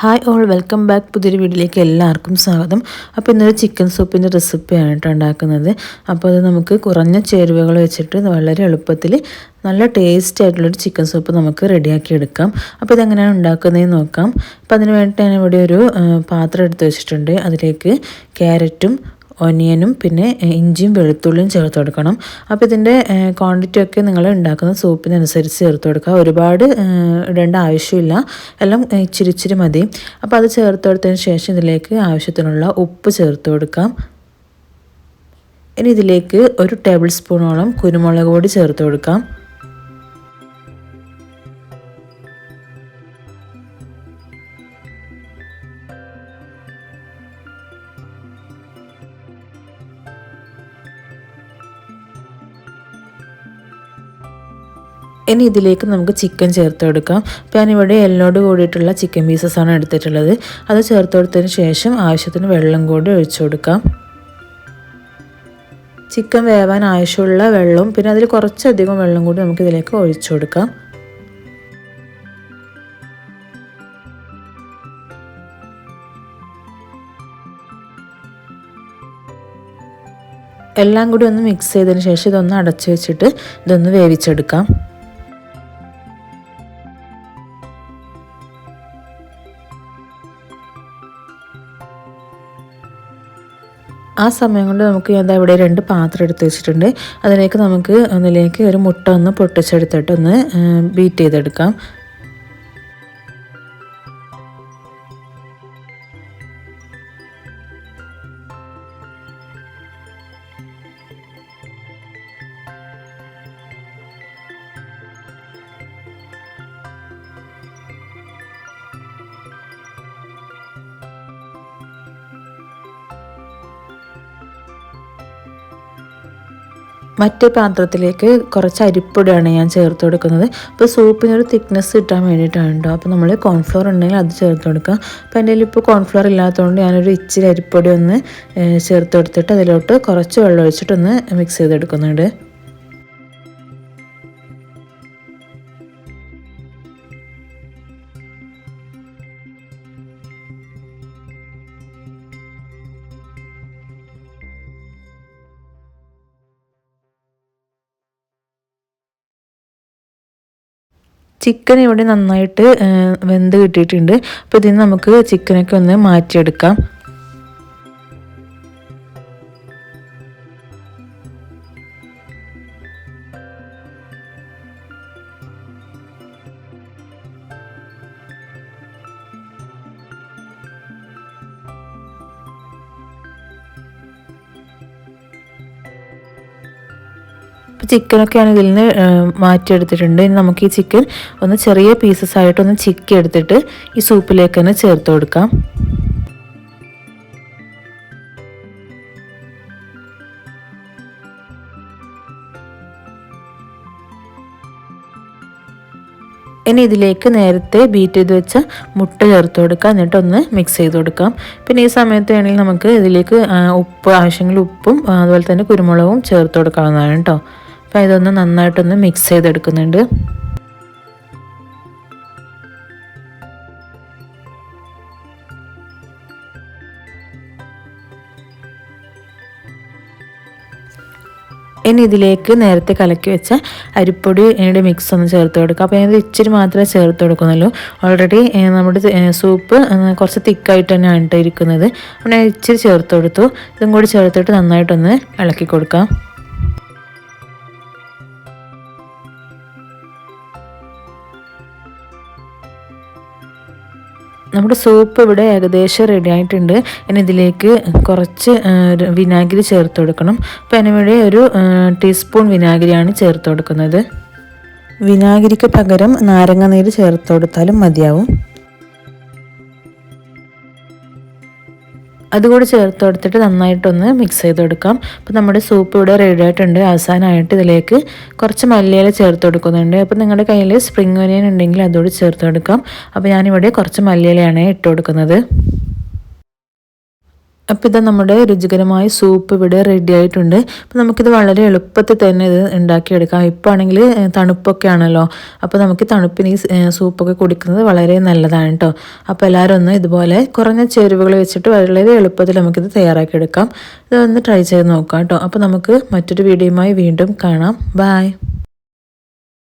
Hi all welcome back പുതിയൊരു വീഡിയോയിലേക്ക് എല്ലാവർക്കും സ്വാഗതം. അപ്പോൾ ഇന്നൊരു ചിക്കൻ സൂപ്പിന്റെ റെസിപ്പിയാണ് കേട്ടോ ഉണ്ടാക്കുന്നത്. അപ്പോൾ അത് നമുക്ക് കുറഞ്ഞ ചേരുവകൾ വെച്ചിട്ട് വളരെ എളുപ്പത്തിൽ നല്ല ടേസ്റ്റി ആയിട്ടുള്ളൊരു ചിക്കൻ സൂപ്പ് നമുക്ക് റെഡിയാക്കി എടുക്കാം. അപ്പോൾ ഇതെങ്ങനെയാണ് ഉണ്ടാക്കുന്നതെന്ന് നോക്കാം. അപ്പോൾ അതിന് വേണ്ടിയിട്ട് ഞാൻ ഇവിടെ ഒരു പാത്രം എടുത്ത് വെച്ചിട്ടുണ്ട്. അതിലേക്ക് ക്യാരറ്റും ഒനിയനും പിന്നെ ഇഞ്ചിയും വെളുത്തുള്ളിയും ചേർത്ത് കൊടുക്കണം. അപ്പോൾ ഇതിന്റെ ക്വാണ്ടിറ്റി ഒക്കെ നിങ്ങൾ ഉണ്ടാക്കുന്ന സൂപ്പിനനുസരിച്ച് ചേർത്ത് കൊടുക്കുക. ഒരുപാട് ഇടേണ്ട ആവശ്യമില്ല. എല്ലാം ഇച്ചിരി ഇച്ചിരി മതി. അപ്പോൾ അത് ചേർത്ത് കൊടുത്തതിന് ശേഷം ഇതിലേക്ക് ആവശ്യത്തിനുള്ള ഉപ്പ് ചേർത്ത് കൊടുക്കാം. ഇനി ഇതിലേക്ക് ഒരു ടേബിൾ സ്പൂണോളം കുരുമുളക് പൊടി ചേർത്ത് കൊടുക്കാം. ഇനി ഇതിലേക്ക് നമുക്ക് ചിക്കൻ ചേർത്ത് കൊടുക്കാം. അപ്പോൾ ഞാനിവിടെ എല്ലോട് കൂടിയിട്ടുള്ള ചിക്കൻ പീസസ് ആണ് എടുത്തിട്ടുള്ളത്. അത് ചേർത്ത് കൊടുത്തതിന് ശേഷം ആവശ്യത്തിന് വെള്ളം കൂടി ഒഴിച്ചു കൊടുക്കാം. ചിക്കൻ വേവാൻ ആവശ്യമുള്ള വെള്ളവും പിന്നെ അതിൽ കുറച്ചധികം വെള്ളം കൂടി നമുക്ക് ഇതിലേക്ക് ഒഴിച്ചു കൊടുക്കാം. എല്ലാം കൂടി ഒന്ന് മിക്സ് ചെയ്തതിന് ശേഷം ഇതൊന്ന് അടച്ചു വെച്ചിട്ട് ഇതൊന്ന് വേവിച്ചെടുക്കാം. ആ സമയം കൊണ്ട് നമുക്ക് എന്താ ഇവിടെ രണ്ട് പാത്രം എടുത്ത് വെച്ചിട്ടുണ്ട്. അതിലേക്ക് നമുക്ക് ഒന്നിലേക്ക് ഒരു മുട്ട ഒന്ന് പൊട്ടിച്ചെടുത്തിട്ട് ഒന്ന് ബീറ്റ് ചെയ്തെടുക്കാം. മറ്റേ പാത്രത്തിലേക്ക് കുറച്ച് അരിപ്പൊടിയാണ് ഞാൻ ചേർത്ത് കൊടുക്കുന്നത്. അപ്പോൾ സൂപ്പിനൊരു തിക്നെസ് കിട്ടാൻ വേണ്ടിയിട്ടാണ് കേട്ടോ അപ്പോൾ നമ്മൾ കോൺഫ്ലോർ ഉണ്ടെങ്കിൽ അത് ചേർത്ത് കൊടുക്കുക. അപ്പോൾ എന്റെ ഇപ്പോൾ കോൺഫ്ലോർ ഇല്ലാത്തതുകൊണ്ട് ഞാനൊരു ഇച്ചിരി അരിപ്പൊടി ഒന്ന് ചേർത്ത് കൊടുത്തിട്ട് അതിലോട്ട് കുറച്ച് വെള്ളം ഒഴിച്ചിട്ടൊന്ന് മിക്സ് ചെയ്തെടുക്കുന്നുണ്ട്. ചിക്കൻ ഇവിടെ നന്നായിട്ട് വെന്ത് കിട്ടിയിട്ടുണ്ട്. അപ്പോൾ ഇതിന് നമുക്ക് ചിക്കനൊക്കെ ഒന്ന് മാറ്റിയെടുക്കാം. ഇപ്പോൾ ചിക്കനൊക്കെ ആണ് ഇതിൽ നിന്ന് മാറ്റിയെടുത്തിട്ടുണ്ട്. ഇനി നമുക്ക് ഈ ചിക്കൻ ഒന്ന് ചെറിയ പീസസ് ആയിട്ട് ഒന്ന് ചിക്കി എടുത്തിട്ട് ഈ സൂപ്പിലേക്ക് തന്നെ ചേർത്ത് കൊടുക്കാം. ഇനി ഇതിലേക്ക് നേരത്തെ ബീറ്റ് ചെയ്ത് വെച്ച മുട്ട ചേർത്ത് കൊടുക്കാം. എന്നിട്ട് ഒന്ന് മിക്സ് ചെയ്ത് കൊടുക്കാം. പിന്നെ ഈ സമയത്ത് വേണമെങ്കിൽ നമുക്ക് ഇതിലേക്ക് ഉപ്പ് ആവശ്യമെങ്കിൽ ഉപ്പും അതുപോലെ തന്നെ കുരുമുളകും ചേർത്ത് കൊടുക്കാവുന്നതാണ് കേട്ടോ അപ്പോൾ ഇതൊന്ന് നന്നായിട്ടൊന്ന് മിക്സ് ചെയ്തെടുക്കുന്നുണ്ട്. ഇനി ഇതിലേക്ക് നേരത്തെ കലക്കി വെച്ച അരിപ്പൊടി അതിന്റെ മിക്സ് ഒന്ന് ചേർത്ത് കൊടുക്കുക. അപ്പോൾ അതിന് ഇച്ചിരി മാത്രമേ ചേർത്ത് കൊടുക്കുന്നുള്ളൂ. ഓൾറെഡി നമ്മുടെ സൂപ്പ് കുറച്ച് തിക്കായിട്ട് തന്നെയാണ് ഇരിക്കുന്നത്. അപ്പോൾ ഞാൻ ഇച്ചിരി ചേർത്ത് കൊടുത്തു. ഇതും കൂടി ചേർത്തിട്ട് നന്നായിട്ടൊന്ന് ഇളക്കി കൊടുക്കാം. നമ്മുടെ സൂപ്പ് ഇവിടെ ഏകദേശം റെഡി ആയിട്ടുണ്ട്. ഇനി ഇതിലേക്ക് കുറച്ച് വിനാഗിരി ചേർത്ത് കൊടുക്കണം. അപ്പോൾ അതിനുവേണ്ടി ഒരു ടീസ്പൂൺ വിനാഗിരിയാണ് ചേർത്ത് കൊടുക്കുന്നത്. വിനാഗിരിക്ക് പകരം നാരങ്ങ നീര് ചേർത്ത് കൊടുത്താലും മതിയാവും. അതുകൂടി ചേർത്ത് കൊടുത്തിട്ട് നന്നായിട്ടൊന്ന് മിക്സ് ചെയ്ത് കൊടുക്കാം. അപ്പോൾ നമ്മുടെ സൂപ്പ് ഇവിടെ റെഡി ആയിട്ടുണ്ട്. അവസാനമായിട്ട് ഇതിലേക്ക് കുറച്ച് മല്ലിയില ചേർത്ത് കൊടുക്കുന്നുണ്ട്. അപ്പോൾ നിങ്ങളുടെ കയ്യിൽ സ്പ്രിംഗ് ഒനിയൻ ഉണ്ടെങ്കിൽ അതുകൂടി ചേർത്ത് കൊടുക്കാം. അപ്പോൾ ഞാനിവിടെ കുറച്ച് മല്ലിയിലയാണ് ഇട്ട് കൊടുക്കുന്നത്. അപ്പോൾ ഇത് നമ്മുടെ രുചികരമായ സൂപ്പ് ഇവിടെ റെഡി ആയിട്ടുണ്ട്. അപ്പോൾ നമുക്കിത് വളരെ എളുപ്പത്തിൽ തന്നെ ഇത് ഉണ്ടാക്കിയെടുക്കാം. ഇപ്പോൾ ആണെങ്കിൽ തണുപ്പൊക്കെ ആണല്ലോ. അപ്പോൾ നമുക്ക് തണുപ്പിന് ഈ സൂപ്പൊക്കെ കുടിക്കുന്നത് വളരെ നല്ലതാണ് കേട്ടോ അപ്പോൾ എല്ലാവരും ഒന്ന് ഇതുപോലെ കുറഞ്ഞ ചേരുവകൾ വെച്ചിട്ട് വളരെ എളുപ്പത്തിൽ നമുക്കിത് തയ്യാറാക്കിയെടുക്കാം. ഇതൊന്ന് ട്രൈ ചെയ്ത് നോക്കാം കേട്ടോ അപ്പോൾ നമുക്ക് മറ്റൊരു വീഡിയോയുമായി വീണ്ടും കാണാം. ബായ്